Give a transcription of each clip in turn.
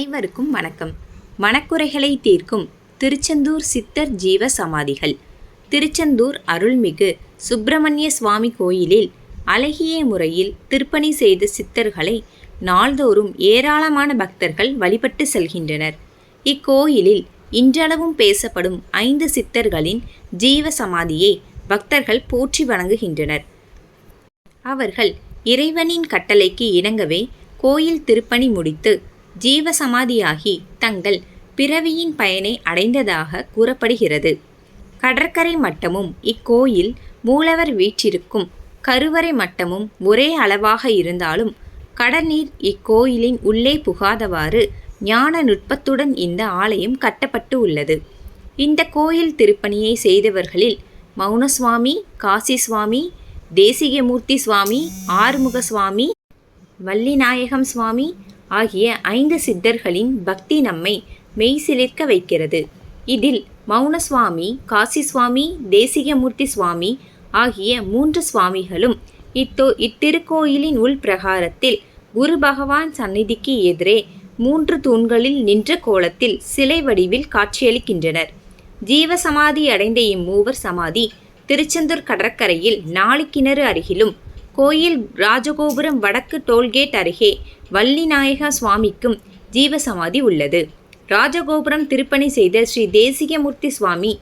அனைவருக்கும் வணக்கம். மனக்குறைகளை தீர்க்கும் திருச்செந்தூர் சித்தர் ஜீவ சமாதிகள். திருச்செந்தூர் அருள்மிகு சுப்பிரமணிய சுவாமி கோயிலில் அழகிய முறையில் திருப்பணி செய்த சித்தர்களை நாள்தோறும் ஏராளமான பக்தர்கள் வழிபட்டு செல்கின்றனர். இக்கோயிலில் இன்றளவும் பேசப்படும் ஐந்து சித்தர்களின் ஜீவ சமாதியை பக்தர்கள் போற்றி வணங்குகின்றனர். அவர்கள் இறைவனின் கட்டளைக்கு இணங்கவே கோயில் திருப்பணி முடித்து ஜீவசமாதியாகி தங்கள் பிறவியின் பயனை அடைந்ததாக கூறப்படுகிறது. கடற்கரை மட்டமும் இக்கோயில் மூலவர் வீற்றிருக்கும் கருவறை மட்டமும் ஒரே அளவாக இருந்தாலும் கடல்நீர் இக்கோயிலின் உள்ளே புகாதவாறு ஞான நுட்பத்துடன் இந்த ஆலயம் கட்டப்பட்டு உள்ளது. இந்த கோயில் திருப்பணியை செய்தவர்களில் மௌனசுவாமி காசி சுவாமி தேசிகமூர்த்தி சுவாமி ஆறுமுக சுவாமி வள்ளிநாயகம் சுவாமி ஆகிய ஐந்து சித்தர்களின் பக்தி நம்மை மெய்சிலிர்க்க வைக்கிறது. இதில் மௌனசுவாமி காசி சுவாமி தேசிகமூர்த்தி சுவாமி ஆகிய மூன்று சுவாமிகளும் இத்தோ இத்திருக்கோயிலின் உள் பிரகாரத்தில் குரு பகவான் சந்நிதிக்கு எதிரே மூன்று தூண்களில் நின்ற கோலத்தில் சிலை வடிவில் காட்சியளிக்கின்றனர். ஜீவசமாதி அடைந்த இம்மூவர் சமாதி திருச்செந்தூர் கடற்கரையில் நாளிக்கிணறு அருகிலும் கோயில் ராஜகோபுரம் வடக்கு டோல்கேட் அருகே வள்ளிநாயக சுவாமிக்கும் ஜீவசமாதி உள்ளது. ராஜகோபுரம் திருப்பணி செய்த ஸ்ரீ தேசிகமூர்த்தி சுவாமி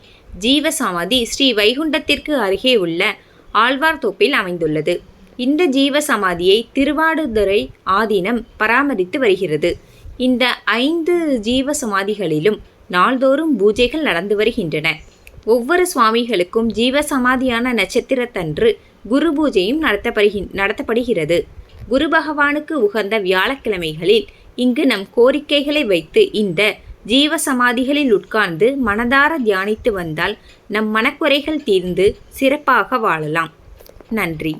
ஜீவசமாதி ஸ்ரீ வைகுண்டத்திற்கு அருகே உள்ள ஆழ்வார்தோப்பில் அமைந்துள்ளது. இந்த ஜீவ சமாதியை திருவாடுதுறை ஆதீனம் பராமரித்து வருகிறது. இந்த ஐந்து ஜீவ சமாதிகளிலும் நாள்தோறும் பூஜைகள் நடந்து வருகின்றன. ஒவ்வொரு சுவாமிகளுக்கும் ஜீவ சமாதியான நட்சத்திரத்தன்று குரு பூஜையும் நடத்தப்படுகி நடத்தப்படுகிறது. குரு பகவானுக்கு உகந்த வியாழக்கிழமைகளில் இங்கு நம் கோரிக்கைகளை வைத்து இந்த ஜீவ சமாதிகளில் உட்கார்ந்து மனதார தியானித்து வந்தால் நம் மனக்குறைகள் தீர்ந்து சிறப்பாக வாழலாம். நன்றி.